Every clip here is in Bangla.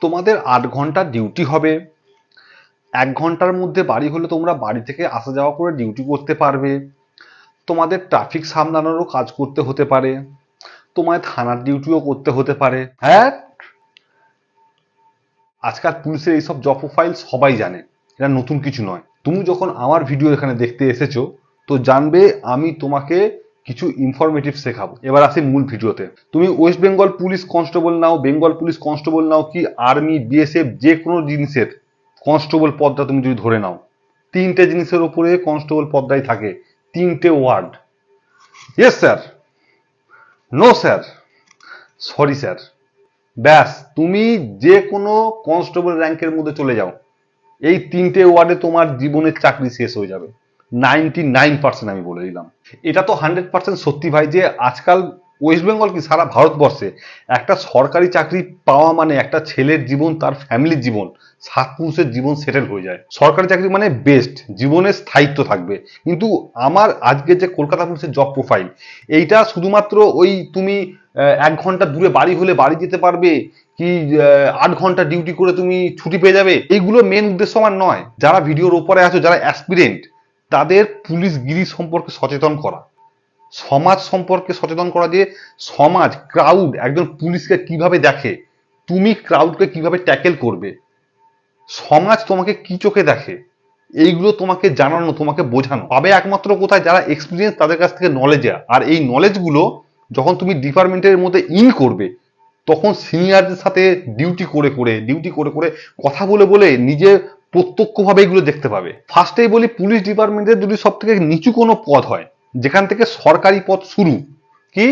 তোমাদের আট ঘণ্টা ডিউটি হবে। এক ঘণ্টার মধ্যে বাড়ি হলে তোমরা বাড়ি থেকে আসা যাওয়া করে ডিউটি করতে পারবে। তোমাদের ট্রাফিক সামলানোরও কাজ করতে হতে পারে। তোমায় থানার ডিউটিও করতে হতে পারে। হ্যাঁ? আজকাল পুলিশের এইসব জব প্রোফাইল সবাই জানে। এটা নতুন কিছু নয়। তুমি যখন আমার ভিডিও এখানে দেখতে এসেছ, তো জানবে আমি তোমাকে কিছু ইনফরমেটিভ শেখাবো। এবার আসি মূল ভিডিওতে। তুমি ওয়েস্ট বেঙ্গল পুলিশ কনস্টেবল নাও বেঙ্গল পুলিশ কনস্টেবল নাও কি আর্মি বিএসএফ যে কোনো জিনিসের কনস্টেবল পদটা তুমি যদি ধরে নাও। তিনটে জিনিসের উপরে কনস্টেবল পদটাই থাকে। তিনটে word yes sir no sir sorry sir ব্যাস, তুমি যে কোনো কনস্টেবল র্যাঙ্কের মধ্যে চলে যাও। এই তিনটে ওয়ার্ডে তোমার জীবনের চাকরি শেষ হয়ে যাবে। নাইনটি নাইন পার্সেন্ট আমি বলে দিলাম। এটা তো হান্ড্রেড পার্সেন্ট সত্যি ভাই যে আজকাল ওয়েস্ট বেঙ্গল কি সারা ভারতবর্ষে একটা সরকারি চাকরি পাওয়া মানে একটা ছেলের জীবন, তার ফ্যামিলির জীবন, সাত পুরুষের জীবন সেটেল হয়ে যায়। সরকারি চাকরি মানে বেস্ট জীবনের স্থায়িত্ব থাকবে। কিন্তু আমার আজকে যে কলকাতা পুলিশের জব প্রোফাইল এইটা শুধুমাত্র ওই তুমি এক ঘণ্টা দূরে বাড়ি হলে বাড়ি যেতে পারবে, কি আট ঘণ্টা ডিউটি করে তুমি ছুটি পেয়ে যাবে, এইগুলো মেন উদ্দেশ্য আমার নয়। যারা ভিডিওর ওপরে আছো, যারা অ্যাসপিরেন্ট তাদের পুলিশগিরি সম্পর্কে সচেতন করা। সমাজ সম্পর্কে সচেতন করা যে সমাজ ক্রাউড একজন পুলিশকে কীভাবে দেখে, তুমি ক্রাউডকে কীভাবে ট্যাকেল করবে। সমাজ তোমাকে কি চোখে দেখে, এইগুলো তোমাকে জানানো, তোমাকে বোঝানো। পাবে একমাত্র কোথায় যারা এক্সপিরিয়েন্স তাদের কাছ থেকে নলেজ আর এই নলেজগুলো যখন তুমি ডিপার্টমেন্টের মধ্যে ইন করবে, তখন সিনিয়রদের সাথে ডিউটি করে করে ডিউটি করে করে কথা বলে বলে নিজে প্রত্যক্ষভাবে এগুলো দেখতে পাবে। ফার্স্টেই বলি, পুলিশ ডিপার্টমেন্টের যদি সব থেকে নিচু কোনো পদ হয়, যেখান থেকে সরকারি পদ শুরু, কি?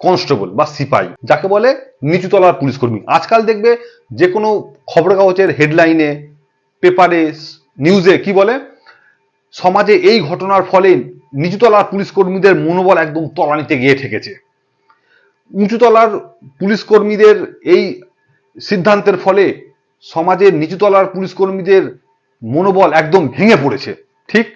কনস্টেবল বা সিপাই, যাকে বলে নিচুতলার পুলিশ কর্মী। আজকাল দেখবে যে কোনো খবর কাগজের হেডলাইনে, পেপারে, নিউজে কি বলে, সমাজে এই ঘটনার ফলে নিচুতলার পুলিশ কর্মীদের মনোবল একদম তলানিতে গিয়ে ঠেকেছে। উঁচুতলার পুলিশ কর্মীদের এই সিদ্ধান্তের ফলে সমাজের নিচুতলার পুলিশকর্মীদের মনোবল একদম ভেঙে পড়েছে। ঠিক?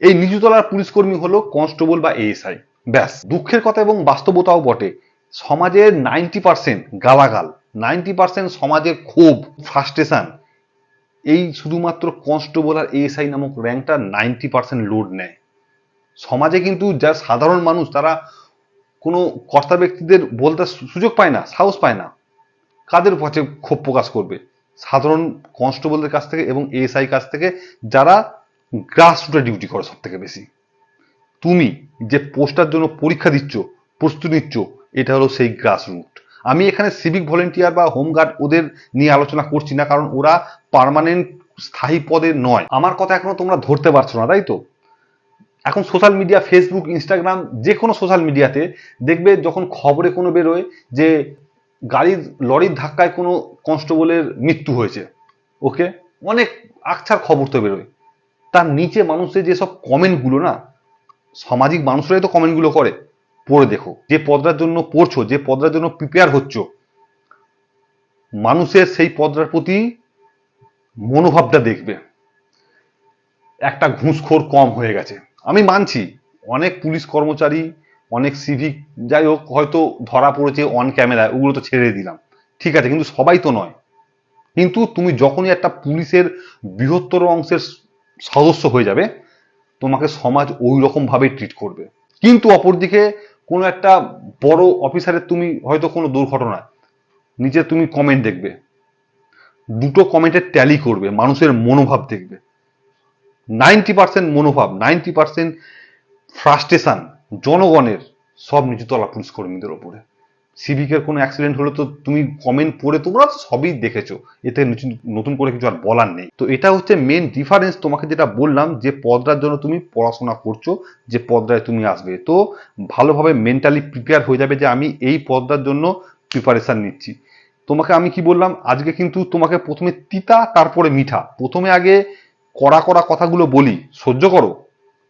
এই নিচুতলার পুলিশকর্মী হলো কনস্টেবল বা এএসআই ব্যাস, দুঃখের কথা এবং বাস্তবতাও বটে। সমাজের নাইনটি পার্সেন্ট গালাগাল, নাইনটি পার্সেন্ট সমাজের ক্ষোভ ফ্রাস্ট্রেশন এই শুধুমাত্র কনস্টেবল আর এএসআই নামক র্যাঙ্কটা নাইনটি পার্সেন্ট লোড নেয়। সমাজে কিন্তু যা সাধারণ মানুষ, তারা কোনো কর্তা ব্যক্তিদের বলতে সুযোগ পায় না, সাহস পায় না। কাদের কাছে ক্ষোভ প্রকাশ করবে? সাধারণ কনস্টেবলদের কাছ থেকে এবং এএসআই কাছ থেকে যারা গ্রাস রুটে ডিউটি করে সব থেকে বেশি। তুমি যে পোস্টার জন্য পরীক্ষা দিচ্ছ, প্রস্তুতি নিচ্ছ, এটা হলো সেই গ্রাস রুট আমি এখানে সিভিক ভলেন্টিয়ার বা হোমগার্ড ওদের নিয়ে আলোচনা করছি না, কারণ ওরা পার্মানেন্ট স্থায়ী পদে নয়। আমার কথা এখনও তোমরা ধরতে পারছ না, তাই তো? এখন সোশ্যাল মিডিয়া ফেসবুক ইনস্টাগ্রাম যে কোনো সোশ্যাল মিডিয়াতে দেখবে যখন খবরে কোনো বেরোয় যে গাড়ির লরির ধাক্কায় কোনো কনস্টেবলের মৃত্যু হয়েছে। ওকে? অনেক আকছার খবর তো বেরোয়। তার নিচে মানুষের যেসব কমেন্টগুলো না, সামাজিক মানুষরাই তো কমেন্টগুলো করে। পড়ে দেখো, যে পদটার জন্য পড়ছো, যে পদটার জন্য প্রিপেয়ার হচ্ছ মানুষের সেই পদটার প্রতি মনোভাবটা দেখবে। একটা ঘুষখোর কম হয়ে গেছে। আমি মানছি, অনেক পুলিশ কর্মচারী অনেক সিভিক যাই হোক, হয়তো ধরা পড়েছে অন ক্যামেরায় ওগুলো তো ছেড়ে দিলাম। ঠিক আছে, কিন্তু সবাই তো নয়। কিন্তু তুমি যখনই একটা পুলিশের বৃহত্তর অংশের সদস্য হয়ে যাবে, তোমাকে সমাজ ওই রকম ভাবে ট্রিট করবে। কিন্তু অপরদিকে কোনো একটা বড় অফিসারের তুমি হয়তো কোনো দুর্ঘটনা, নিচে তুমি কমেন্ট দেখবে। দুটো কমেন্টের ট্যালি করবে, মানুষের মনোভাব দেখবে। নাইনটি পার্সেন্ট মনোভাব নাইনটি পার্সেন্ট ফ্রাস্ট্রেশন জনগণের সব নিচুতলা পুলিশ কর্মীদের ওপরে। সিভিকের কোনো অ্যাক্সিডেন্ট হলে তো তুমি কমেন্ট পড়ে তোমরা সবই দেখেছ। এতে নতুন- করে কিছু আর বলার নেই। তো এটা হচ্ছে মেন ডিফারেন্স তোমাকে যেটা বললাম যে পদটার জন্য তুমি পড়াশোনা করছ, যে পদটায় তুমি আসবে। তো ভালোভাবে মেন্টালি প্রিপেয়ার হয়ে যাবে যে আমি এই পদটার জন্য প্রিপারেশন নিচ্ছি। তোমাকে আমি কি বললাম? আজকে কিন্তু তোমাকে প্রথমে তিতা, তারপরে মিঠা। প্রথমে আগে কড়া কড়া কথাগুলো বলি, সহ্য করো,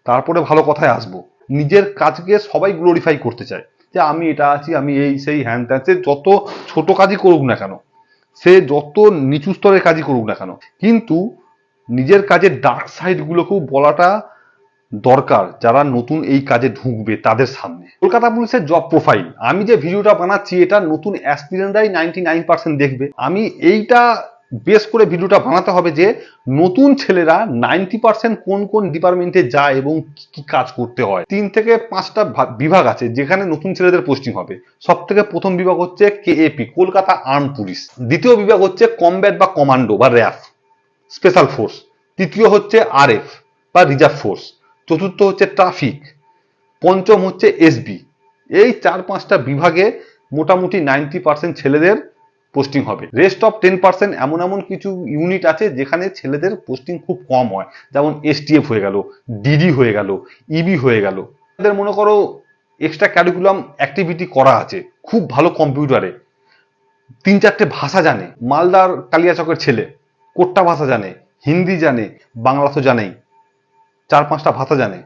তারপরে ভালো কথায় আসব। নিজের কাজকে সবাই গ্লোরিফাই করতে চায়। যে আমি এটা আছি, আমি এই, সেই, হ্যান ত্যান, সে যত ছোট কাজই করুক না কেন, সে যত নিচু স্তরের কাজই করুক না কেন। কিন্তু নিজের কাজের ডার্ক সাইডগুলোকেও বলাটা দরকার যারা নতুন এই কাজে ঢুকবে তাদের সামনে। কলকাতা পুলিশের জব প্রোফাইল আমি যে ভিডিওটা বানাচ্ছি, এটা নতুন অ্যাসপিরেন্টরাই নাইনটি নাইন পার্সেন্ট দেখবে। আমি এইটা বেস করে ভিডিওটা বানাতে হবে যে নতুন ছেলেরা নাইনটি পার্সেন্ট কোন কোন ডিপার্টমেন্টে যায় এবং কি কাজ করতে হয়। তিন থেকে পাঁচটা বিভাগ আছে যেখানে নতুন ছেলেদের পোস্টিং হবে। সব থেকে প্রথম বিভাগ হচ্ছে কেএপি কলকাতা আর্ম পুলিশ দ্বিতীয় বিভাগ হচ্ছে কমব্যাট বা কমান্ডো বা র্যাফ স্পেশাল ফোর্স তৃতীয় হচ্ছে আরএফ বা রিজার্ভ ফোর্স চতুর্থ হচ্ছে ট্রাফিক পঞ্চম হচ্ছে এসবি এই চার পাঁচটা বিভাগে মোটামুটি নাইনটি পার্সেন্ট ছেলেদের পোস্টিং হবে। রেস্ট অফ টেন পার্সেন্ট এমন এমন কিছু ইউনিট আছে যেখানে ছেলেদের পোস্টিং খুব কম হয়। যেমন এসটিএফ হয়ে গেল ডিডি হয়ে গেল ইবি হয়ে গেল। তাদের মনে করো এক্সট্রা ক্যারিকুলাম অ্যাক্টিভিটি করা আছে, খুব ভালো কম্পিউটারে তিন চারটে ভাষা জানে, মালদার কালিয়াচকের ছেলে, কোট্টা ভাষা জানে, হিন্দি জানে, বাংলা তো জানেই। চার পাঁচটা ভাষা জানে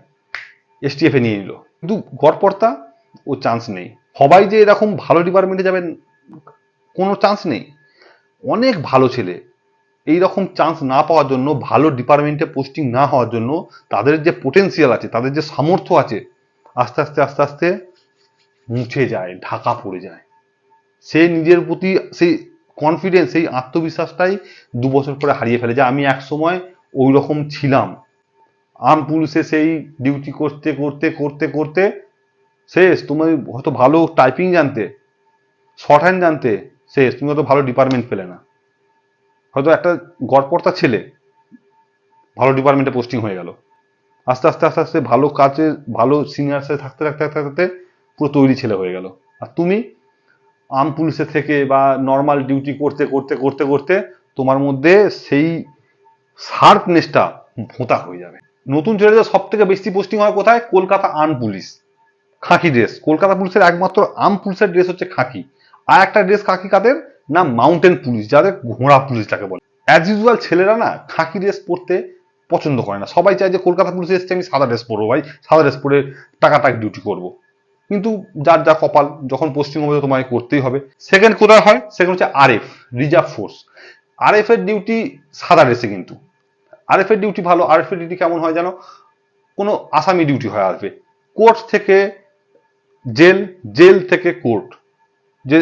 এসটিএফ নিয়ে নিল। কিন্তু গড়পর্তা ও চান্স নেই। সবাই যে এরকম ভালো ডিপার্টমেন্টে যাবেন কোনো চান্স নেই। অনেক ভালো ছেলে। এই রকম চান্স না পাওয়ার জন্য, ভালো ডিপার্টমেন্টে পোস্টিং না হওয়ার জন্য তাদের যে পোটেন্সিয়াল আছে, তাদের যে সামর্থ্য আছে, আস্তে আস্তে আস্তে আস্তে মুছে যায়, ঢাকা পড়ে যায়। সে নিজের প্রতি সেই কনফিডেন্স সেই আত্মবিশ্বাসটাই দু বছর পরে হারিয়ে ফেলে যে আমি এক সময় ওই রকম ছিলাম। আর্ম পুলিশে সেই ডিউটি করতে করতে করতে করতে, শেষ। তুমি হয়তো ভালো টাইপিং জানতে শর্ট হ্যান্ড জানতে শেষ তুমি হয়তো ভালো ডিপার্টমেন্ট পেলে না। হয়তো একটা গড়পড়তা ছেলে ভালো ডিপার্টমেন্টে পোস্টিং হয়ে গেল। আস্তে আস্তে আস্তে আস্তে ভালো কাজে, ভালো সিনিয়র সাথে থাকতে থাকতে থাকতে থাকতে পুরো তৈরি ছেলে হয়ে গেল। আর তুমি আর্ম পুলিশে থেকে বা নর্মাল ডিউটি করতে করতে করতে করতে তোমার মধ্যে সেই শার্পনেসটা ভোঁতা হয়ে যাবে। নতুন ছেলেদের সব থেকে বেশি পোস্টিং হয় কোথায়? কলকাতা আর্ম পুলিশ খাকি ড্রেস কলকাতা পুলিশের একমাত্র আর্ম পুলিশের ড্রেস হচ্ছে খাকি। আর একটা ড্রেস খাকি কাদের? না মাউন্টেন পুলিশ যাদের ঘোড়া পুলিশ যাকে বলে। অ্যাজ ইউজুয়াল ছেলেরা না খাকি ড্রেস পরতে পছন্দ করে না। সবাই চায় যে কলকাতা পুলিশে এসছে, আমি সাদা ড্রেস পরবো ভাই। সাদা ড্রেস পরে টাকা টাক ডিউটি করব। কিন্তু যার যা কপাল, যখন হবে তোমায় করতেই হবে। সেকেন্ড কোথায় হয়? সেকেন্ড হচ্ছে আরএফ রিজার্ভ ফোর্স আরএফ এর ডিউটি সাদা ড্রেসে কিন্তু। আরএফ এর ডিউটি ভালো আরএফ এর ডিউটি কেমন হয় জানো? কোনো আসামি ডিউটি হয় আরএফে কোর্ট থেকে জেল জেল থেকে কোর্ট যে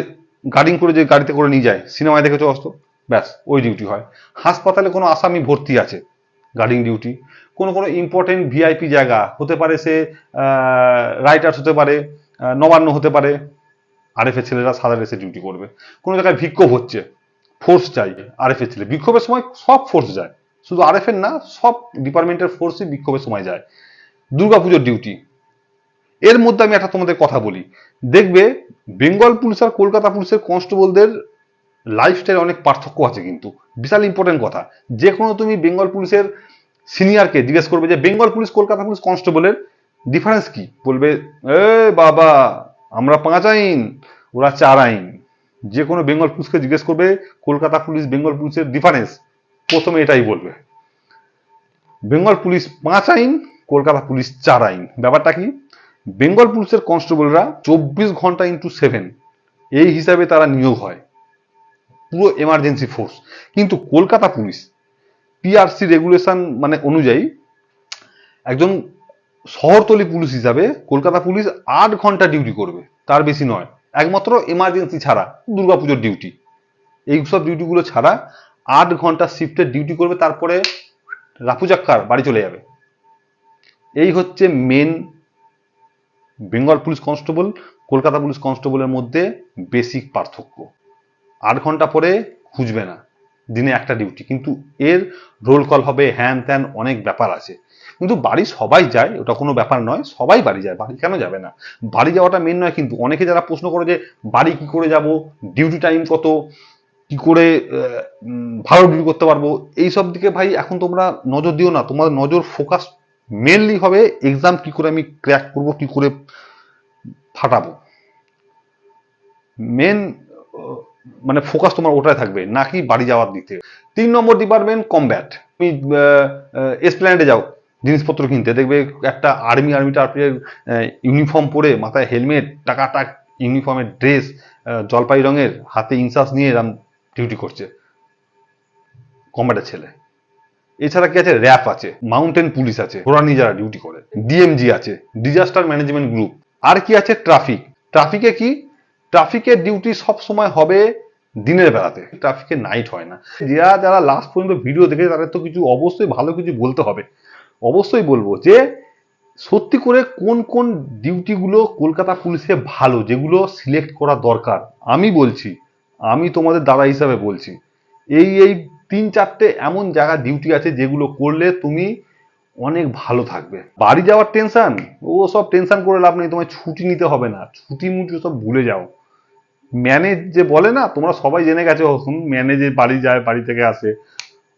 গার্ডিং করে যে গাড়িতে করে নিয়ে যায় সিনেমায় দেখেছ অস্ত ব্যাস, ওই ডিউটি হয়। হাসপাতালে কোনো আসামি ভর্তি আছে গার্ডিং ডিউটি কোনো কোনো ইম্পর্টেন্ট ভিআইপি জায়গা, হতে পারে সে রাইটার্স হতে পারে নবান্ন হতে পারে আরএফ এর ছেলেরা সাদা ড্রেসে ডিউটি করবে। কোনো জায়গায় বিক্ষোভ হচ্ছে ফোর্স চাই আরএফ এর ছেলে। বিক্ষোভের সময় সব ফোর্স যায়। শুধু আরএফ এর না, সব ডিপার্টমেন্টের ফোর্সই বিক্ষোভের সময় যায়। দুর্গাপুজোর ডিউটি এর মধ্যে আমি একটা তোমাদের কথা বলি। দেখবে বেঙ্গল পুলিশ আর কলকাতা পুলিশের কনস্টেবলদের লাইফস্টাইল অনেক পার্থক্য আছে কিন্তু। বিশাল ইম্পর্টেন্ট কথা। যে কোনো তুমি বেঙ্গল পুলিশের সিনিয়রকে জিজ্ঞেস করবে যে, বেঙ্গল পুলিশ, কলকাতা পুলিশ কনস্টেবলের ডিফারেন্স কি? বলবে, এ বাবা, আমরা পাঁচ আইন, ওরা চার আইন। যে কোনো বেঙ্গল পুলিশকে জিজ্ঞেস করবে, কলকাতা পুলিশ, বেঙ্গল পুলিশের ডিফারেন্স প্রথমে এটাই বলবে। বেঙ্গল পুলিশ পাঁচ আইন, কলকাতা পুলিশ চার আইন। ব্যাপারটা কি? বেঙ্গল পুলিশের কনস্টেবলরা চব্বিশ ঘণ্টা ইন্টু সেভেন এই হিসাবে তারা নিয়োগ হয়। পুরো এমার্জেন্সি ফোর্স কিন্তু কলকাতা পুলিশ পিআরসি রেগুলেশন মানে অনুযায়ী একজন শহরতলি পুলিশ হিসাবে কলকাতা পুলিশ আট ঘণ্টা ডিউটি করবে, তার বেশি নয়। একমাত্র এমার্জেন্সি ছাড়া, দুর্গাপুজোর ডিউটি এই সব ডিউটিগুলো ছাড়া আট ঘণ্টা শিফটের ডিউটি করবে, তারপরে রাফুজাক্কার বাড়ি চলে যাবে। এই হচ্ছে main Bengal police constable, Kolkata police কনস্টেবলের মধ্যে বেসিক পার্থক্য। আট ঘণ্টা পরে খুঁজবে না, দিনে একটা ডিউটি। কিন্তু এর রোল কল হবে, হ্যান ত্যান অনেক ব্যাপার আছে। কিন্তু বাড়ি সবাই যায়, ওটা কোনো ব্যাপার নয়, সবাই বাড়ি যায়, বাড়ি কেন যাবে না? বাড়ি যাওয়াটা মেন নয়, কিন্তু অনেকে যারা প্রশ্ন করে যে, বাড়ি কি করে যাব, ডিউটি টাইম কত, কি করে ভালো ডিউটি করতে পারব, এইসব দিকে ভাই এখন তোমরা নজর দিও না, তোমাদের নজর ফোকাস মেনলি হবে এক্সাম কি করে আমি ক্র্যাক করব, কি করে ফাটাবো। মেন মানে ফোকাস তোমার ওটাই থাকবে নাকি বাড়ি যাওয়ার দিক থেকে। তিন নম্বর ডিপার্টমেন্ট কমব্যাট তুমি এসপ্ল্যান্ডে যাও, জিনিসপত্র কিনতে। দেখবে একটা আর্মি আর্মি টার্মির ইউনিফর্ম পরে মাথায় হেলমেট টাকা টাক ইউনিফর্মের ড্রেস জলপাই রঙের, হাতে ইনসাস নিয়ে এরম ডিউটি করছে। কমব্যাটের ছেলে। এছাড়া কি আছে? র্যাপ আছে, মাউন্টেন পুলিশ আছে ঘোরানি যারা ডিউটি করে ডিএমজি আছে ডিজাস্টার ম্যানেজমেন্ট গ্রুপ আর কি আছে? ট্রাফিক ট্রাফিকে কি? ট্রাফিকের ডিউটি সব সময় হবে দিনের বেলাতে। ট্রাফিকে নাইট হয় না। যারা যারা লাস্ট পর্যন্ত ভিডিও দেখে তাদের তো কিছু অবশ্যই ভালো কিছু বলতে হবে। অবশ্যই বলব যে, সত্যি করে কোন কোন ডিউটিগুলো কলকাতা পুলিশে ভালো, যেগুলো সিলেক্ট করা দরকার, আমি বলছি, আমি তোমাদের দাদা হিসাবে বলছি, এই এই তিন চারটে এমন জায়গা ডিউটি আছে যেগুলো করলে তুমি অনেক ভালো থাকবে। বাড়ি যাওয়ার টেনশন ও সব টেনশন করে লাভ নেই, তোমায় ছুটি নিতে হবে না। ছুটি মুটি সব ভুলে যাও। ম্যানেজ যে বলে না, তোমরা সবাই জেনে গেছো ম্যানেজে বাড়ি যায়, বাড়ি থেকে আসে।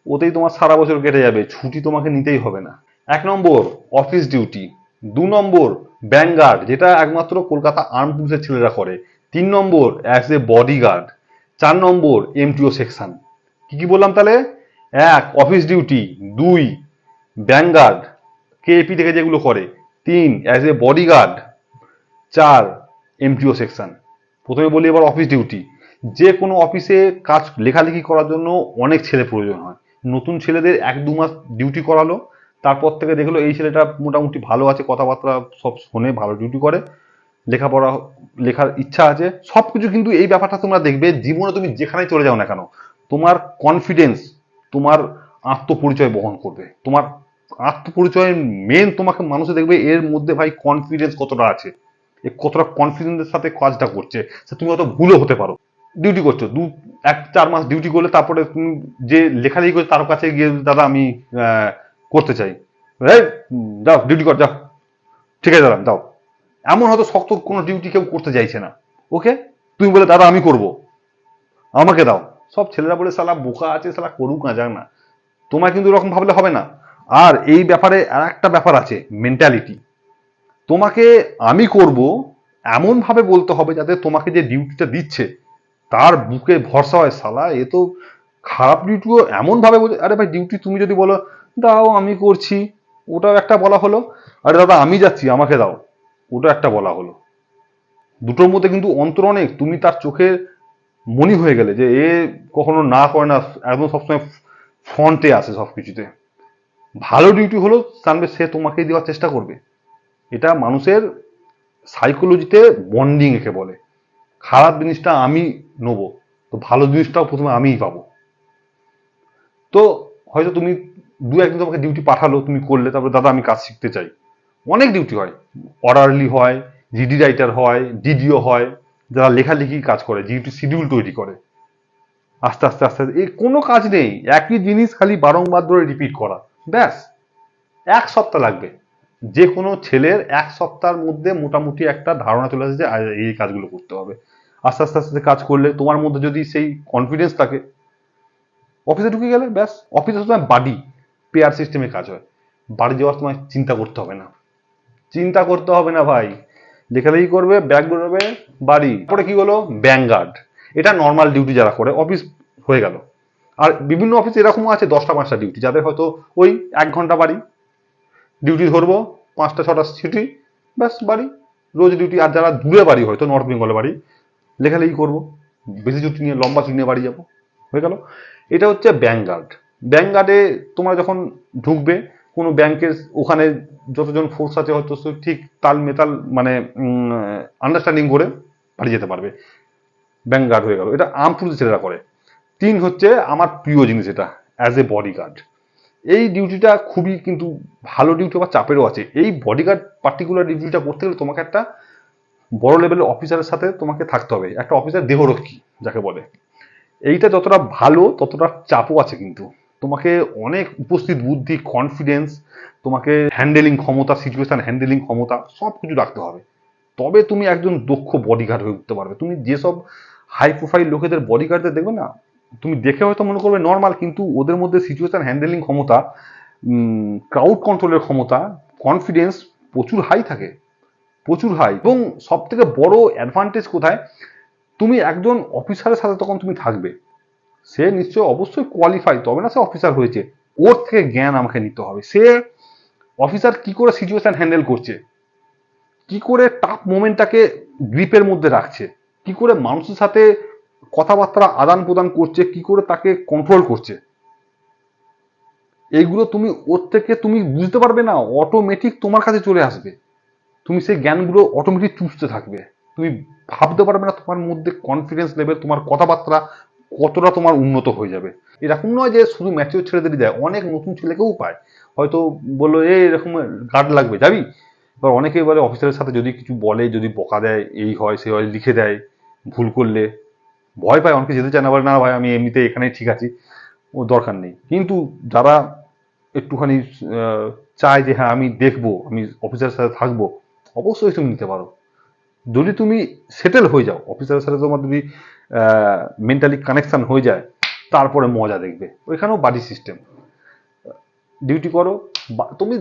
ওতেই তোমার সারা বছর কেটে যাবে, ছুটি তোমাকে নিতেই হবে না। এক নম্বর অফিস ডিউটি দু নম্বর ব্যাঙ্গার্ড যেটা একমাত্র কলকাতা আর্ম পুলিশের ছেলেরা করে। তিন নম্বর অ্যাজ এ বডিগার্ড চার নম্বর এমটিও সেকশন কি কি বললাম তাহলে? এক অফিস ডিউটি দুই ব্যাঙ্গার্ড কেএপি থেকে যেগুলো করে, তিন অ্যাজ এ বডিগার্ড চার এমটিও সেকশন প্রথমে বলি এবার অফিস ডিউটি যে কোনো অফিসে কাজ লেখালেখি করার জন্য অনেক ছেলে প্রয়োজন হয়। নতুন ছেলেদের এক দু মাস ডিউটি করালো, তারপর থেকে দেখল এই ছেলেটা মোটামুটি ভালো আছে, কথাবার্তা সব শোনে ভালো ডিউটি করে, লেখাপড়া, লেখার ইচ্ছা আছে। সব কিছু কিন্তু এই ব্যাপারটা তোমরা দেখবে, জীবনে তুমি যেখানেই চলে যাও না কেন তোমার কনফিডেন্স তোমার আত্মপরিচয় বহন করবে। তোমার আত্মপরিচয় মেন তোমাকে মানুষে দেখবে এর মধ্যে ভাই কনফিডেন্স কতটা আছে। এ কতটা কনফিডেন্সের সাথে কাজটা করছে, সে তুমি অত ভুলও হতে পারো। ডিউটি করছ, দু, এক, চার মাস ডিউটি করলে তারপরে তুমি যে লেখালেখি করছ তার কাছে গিয়ে দাদা, আমি করতে চাই। যাও ডিউটি কর, যাও। ঠিক আছে, দাদা দাও এমন হয়তো শক্ত কোনো ডিউটি কেউ করতে চাইছে না। ওকে তুমি বলে দাদা, আমি করব। আমাকে দাও। সব ছেলেরা বলে সালা বোকা আছে সালা করুক না, যাক না। তোমার কিন্তু এরকম ভাবলে হবে না। আর এই ব্যাপারে আর একটা ব্যাপার আছে মেন্টালিটি তোমাকে আমি করব এমন ভাবে বলতে হবে যাতে তোমাকে যে ডিউটিটা দিচ্ছে, তার বুকে ভরসা হয় সালা এ তো খারাপ ডিউটিও এমন ভাবে বলছে, আরে ভাই ডিউটি তুমি যদি বলো, দাও, আমি করছি। ওটাও একটা বলা হলো। আরে দাদা, আমি যাচ্ছি, আমাকে দাও। ওটা একটা বলা হলো। দুটোর মধ্যে কিন্তু অন্তর অনেক। তুমি তার চোখে মনি হয়ে গেলে যে এ কখনো না করে না, একদম সবসময় ফ্রন্টে আসে সব কিছুতে ভালো ডিউটি হলো জানবে সে তোমাকেই দেওয়ার চেষ্টা করবে। এটা মানুষের সাইকোলজিতে বন্ডিং একে বলে। খারাপ জিনিসটা আমি নেব, তো ভালো জিনিসটাও প্রথমে আমিই পাবো। তো হয়তো তুমি দু একদিন তোমাকে ডিউটি পাঠালো, তুমি করলে, তারপরে দাদা আমি কাজ শিখতে চাই। অনেক ডিউটি হয়। অর্ডারলি হয় জিডি রাইটার হয় ডিডিও হয়। যারা লেখালেখি কাজ করে ডিউটি শিডিউল তৈরি করে, আস্তে আস্তে আস্তে আস্তে এই কোনো কাজ নেই, একই জিনিস খালি বারংবার ধরে রিপিট করা, ব্যাস, এক সপ্তাহ লাগবে। যে কোনো ছেলের এক সপ্তাহের মধ্যে মোটামুটি একটা ধারণা চলে আসে যে এই কাজগুলো করতে হবে। আস্তে আস্তে আস্তে কাজ করলে তোমার মধ্যে যদি সেই কনফিডেন্স থাকে অফিসে ঢুকে গেলে ব্যাস অফিসে সময় বাডি পেয়ার সিস্টেমে কাজ হয়। বাড়ি যাওয়ার সময় চিন্তা করতে হবে না। চিন্তা করতে হবে না ভাই লেখালেখি করবে, ব্যাগ বেরোবে বাড়ি। পরে কি হলো? ব্যাঙ্গার্ড এটা নর্মাল ডিউটি যারা করে অফিস হয়ে গেল। আর বিভিন্ন অফিসে এরকমও আছে, দশটা, পাঁচটা ডিউটি যাদের হয়তো ওই এক ঘণ্টা বাড়ি। ডিউটি ধরবো, পাঁচটা, ছটা ছুটি ব্যাস, বাড়ি। রোজ ডিউটি আর যারা দূরে বাড়ি হয়তো নর্থ বেঙ্গলে বাড়ি, লেখালেখি করব। বেশি ছুটি নিয়ে, লম্বা ছুটি নিয়ে বাড়ি যাব। হয়ে গেল। এটা হচ্ছে ব্যাঙ্ক গার্ড ব্যাঙ্ক গার্ডে তোমরা যখন ঢুকবে কোনো ব্যাংকের ওখানে যতজন ফোর্স আছে হয়তো ঠিক তাল মেতাল মানে আন্ডারস্ট্যান্ডিং করে বাড়ি যেতে পারবে। ব্যাংক গার্ড হয়ে গেল। এটা আর্ম পুলিশ ছেলেরা করে। তিন হচ্ছে আমার প্রিয় জিনিস এটা অ্যাজ এ বডিগার্ড এই ডিউটিটা খুবই কিন্তু ভালো ডিউটি বা চাপেরও আছে। এই বডিগার্ড পার্টিকুলার ডিউটিটা করতে গেলে তোমাকে একটা বড় লেভেলের অফিসারের সাথে তোমাকে থাকতে হবে। একটা অফিসার দেহরক্ষী, যাকে বলে। এইটা যতটা ভালো, ততটা চাপও আছে কিন্তু। তোমাকে অনেক উপস্থিত বুদ্ধি কনফিডেন্স তোমাকে হ্যান্ডেলিং ক্ষমতা সিচুয়েশন হ্যান্ডেলিং ক্ষমতা সব কিছু রাখতে হবে। তবে তুমি একজন দক্ষ বডিগার্ড হয়ে উঠতে পারবে। তুমি যেসব হাই প্রোফাইল লোকেদের বডিগার্ডদের দেখবে না, তুমি দেখে হয়তো মনে করবে নর্মাল কিন্তু ওদের মধ্যে সিচুয়েশন হ্যান্ডেলিং ক্ষমতা ক্রাউড কন্ট্রোলের ক্ষমতা কনফিডেন্স প্রচুর হাই থাকে। প্রচুর হাই এবং সব থেকে বড় অ্যাডভান্টেজ কোথায়? তুমি একজন অফিসারের সাথে তখন তুমি থাকবে। সে নিশ্চয় অবশ্যই কোয়ালিফাই তবে না সে অফিসার হয়েছে। ওর থেকে জ্ঞান আমাকে নিতে হবে। সে অফিসার কি করে সিচুয়েশন হ্যান্ডেল করছে? কি করে টাফ মোমেন্টটাকে গ্রিপের মধ্যে রাখছে? কি করে মানুষের সাথে কথাবার্তা আদান প্রদান করছে? কি করে তাকে কন্ট্রোল করছে? এইগুলো তুমি ওর থেকে তুমি বুঝতে পারবে না অটোমেটিক তোমার কাছে চলে আসবে। তুমি সেই জ্ঞানগুলো অটোমেটিক চুষতে থাকবে। তুমি ভাবতে পারবে না তোমার মধ্যে কনফিডেন্স লেভেল তোমার কথাবার্তা কতটা তোমার উন্নত হয়ে যাবে। এরকম নয় যে শুধু ম্যাচিওর ছেলেদেরই দেয়, অনেক নতুন ছেলেকেও পায়। হয়তো বলল এই এরকম গার্ড লাগবে, যাবি? এবার অনেকেই বলে, অফিসারের সাথে যদি কিছু বলে, যদি বকা দেয়, এই হয়, সে হয়, লিখে দেয়, ভুল করলে। ভয় পায়, অনেকে যেতে চায় না, বলে, না ভাই, আমি এমনিতে এখানেই ঠিক আছি, ও দরকার নেই। কিন্তু যারা একটুখানি চায় যে হ্যাঁ আমি দেখব, আমি অফিসারের সাথে থাকব, অবশ্যই তুমি নিতে পারো। যদি তুমি সেটেল হয়ে যাও অফিসারের সাথে তোমার যদি মেন্টালি কানেকশান হয়ে যায়, তারপরে মজা দেখবে। ওইখানেও বাড়ি সিস্টেম ডিউটি করো তুমি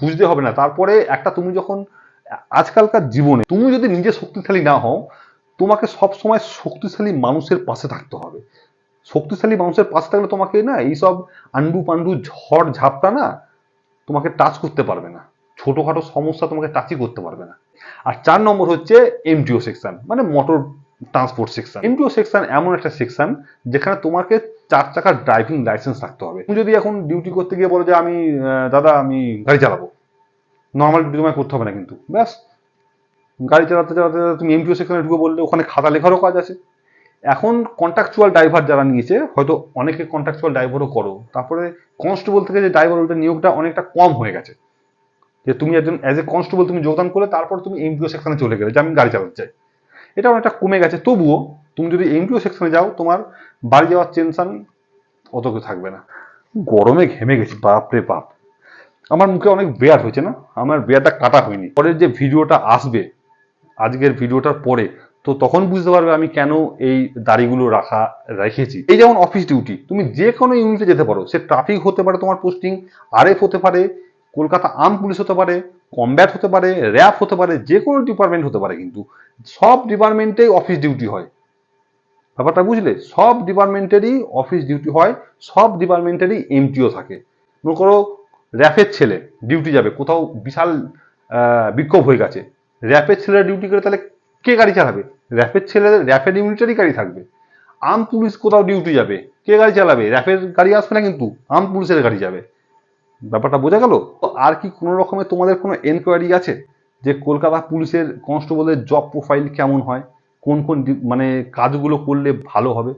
বুঝতে হবে না, তারপরে একটা তুমি যখন, আজকালকার জীবনে তুমি যদি নিজে শক্তিশালী না হও, তোমাকে সব সময় শক্তিশালী মানুষের পাশে থাকতে হবে। শক্তিশালী মানুষের পাশে থাকলে তোমাকে না, এইসব আন্ডু পান্ডু ঝড় ঝাপটা না, তোমাকে টাচ করতে পারবে না। ছোটখাটো সমস্যা তোমাকে টাচই করতে পারবে না। আর চার নম্বর হচ্ছে এমটিও সেকশন মানে motor transport section MTO section এমন একটা সেকশন যেখানে তোমাকে চার চাকার ড্রাইভিং লাইসেন্স থাকতে হবে। তুমি যদি এখন ডিউটি করতে গিয়ে বলো যে আমি দাদা আমি গাড়ি চালাবো নর্মাল ডিউটি তোমায় করতে হবে না কিন্তু। ব্যাস, গাড়ি চালাতে চালাতে চালাতে তুমি এমটিও সেকশনে ঢুকে বললে ওখানে খাতা লেখারও কাজ আছে। এখন কন্ট্রাকচুয়াল ড্রাইভার যারা নিয়েছে, হয়তো অনেকে কন্ট্রাকচুয়াল ড্রাইভারও করো, তারপরে কনস্টেবল থেকে যে ড্রাইভার ওইটা নিয়োগটা অনেকটা কম হয়ে গেছে। যে তুমি একজন অ্যাজ এ কনস্টেবল তুমি যোগদান করলে তারপর তুমি এমপিও সেকশনে চলে গেলে, যে আমি গাড়ি চালাতে চাই। এটা অনেকটা কমে গেছে। তবুও তুমি যদি এমপিও সেকশনে যাও, তোমার বাড়ি যাওয়ার টেনশন অত কেউ থাকবে না। গরমে ঘেমে গেছি, বাপ রে বাপ। আমার মুখে অনেক বেয়ার হয়েছে না? আমার বেয়ারটা কাটা হয়নি। পরের যে ভিডিওটা আসবে, আজকের ভিডিওটার পরে, তো তখন বুঝতে পারবে আমি কেন এই দাড়িগুলো রাখা, রেখেছি। এই যেমন অফিস ডিউটি তুমি যে কোনো ইউনিটে যেতে পারো, সে ট্রাফিক হতে পারে তোমার পোস্টিং আরএফ হতে পারে কলকাতা আর্ম পুলিশ হতে পারে কমব্যাট হতে পারে র্যাব হতে পারে, যে কোনো ডিপার্টমেন্ট হতে পারে কিন্তু সব ডিপার্টমেন্টেই অফিস ডিউটি হয়। ব্যাপারটা বুঝলে? সব ডিপার্টমেন্টেরই অফিস ডিউটি হয়, সব ডিপার্টমেন্টেরই এমটিও থাকে। মনে করো র্যাফের ছেলে ডিউটি যাবে, কোথাও বিশাল বিক্ষোভ হয়ে গেছে। র্যাপের ছেলেরা ডিউটি করে তাহলে কে গাড়ি চালাবে? র্যাপের ছেলেদের র্যাপের ইউনিটেরই গাড়ি থাকবে। আর্ম পুলিশ কোথাও ডিউটি যাবে, কে গাড়ি চালাবে? র্যাপের গাড়ি আসবে না কিন্তু, আর্ম পুলিশের গাড়ি যাবে। ব্যাপারটা বোঝা গেল? আর কি কোনো রকমের তোমাদের কোনো এনকোয়ারি আছে যে কলকাতা পুলিশের কনস্টেবলের জব প্রোফাইল কেমন হয়? কোন কোন মানে কাজগুলো করলে ভালো হবে?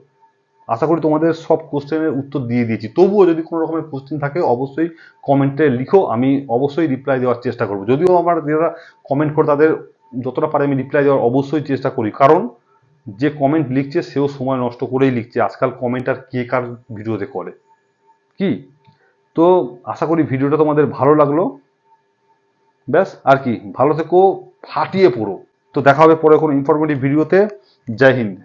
আশা করি তোমাদের সব কোশ্চেনের উত্তর দিয়ে দিয়েছি। তবুও যদি কোনো রকমের কোশ্চেন থাকে, অবশ্যই কমেন্টে লিখো, আমি অবশ্যই রিপ্লাই দেওয়ার চেষ্টা করব। যদিও আমার যারা কমেন্ট করে তাদের যতটা পারে আমি রিপ্লাই দেওয়ার অবশ্যই চেষ্টা করি। কারণ যে কমেন্ট লিখছে, সেও সময় নষ্ট করেই লিখছে। আজকাল কমেন্ট আর কে কার ভিডিওতে করে? কি? তো আশা করি ভিডিওটা তোমাদের ভালো লাগল। ব্যাস, আর কি, ভালো থেকো, ফাটিয়ে পড়ো। তো দেখা হবে পরে কোনো ইনফরমেটিভ ভিডিওতে জয় হিন্দ।